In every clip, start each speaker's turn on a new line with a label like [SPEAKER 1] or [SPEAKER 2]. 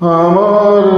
[SPEAKER 1] আমার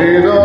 [SPEAKER 1] Hare Ram.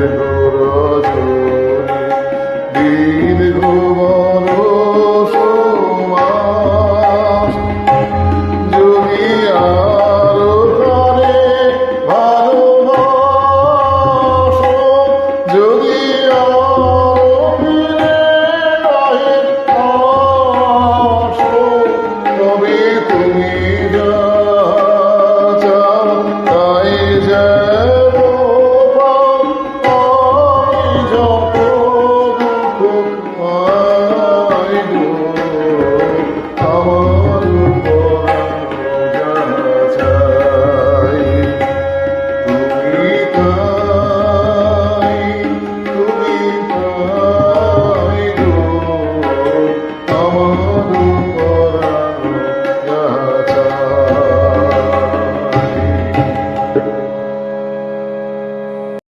[SPEAKER 1] Thank you.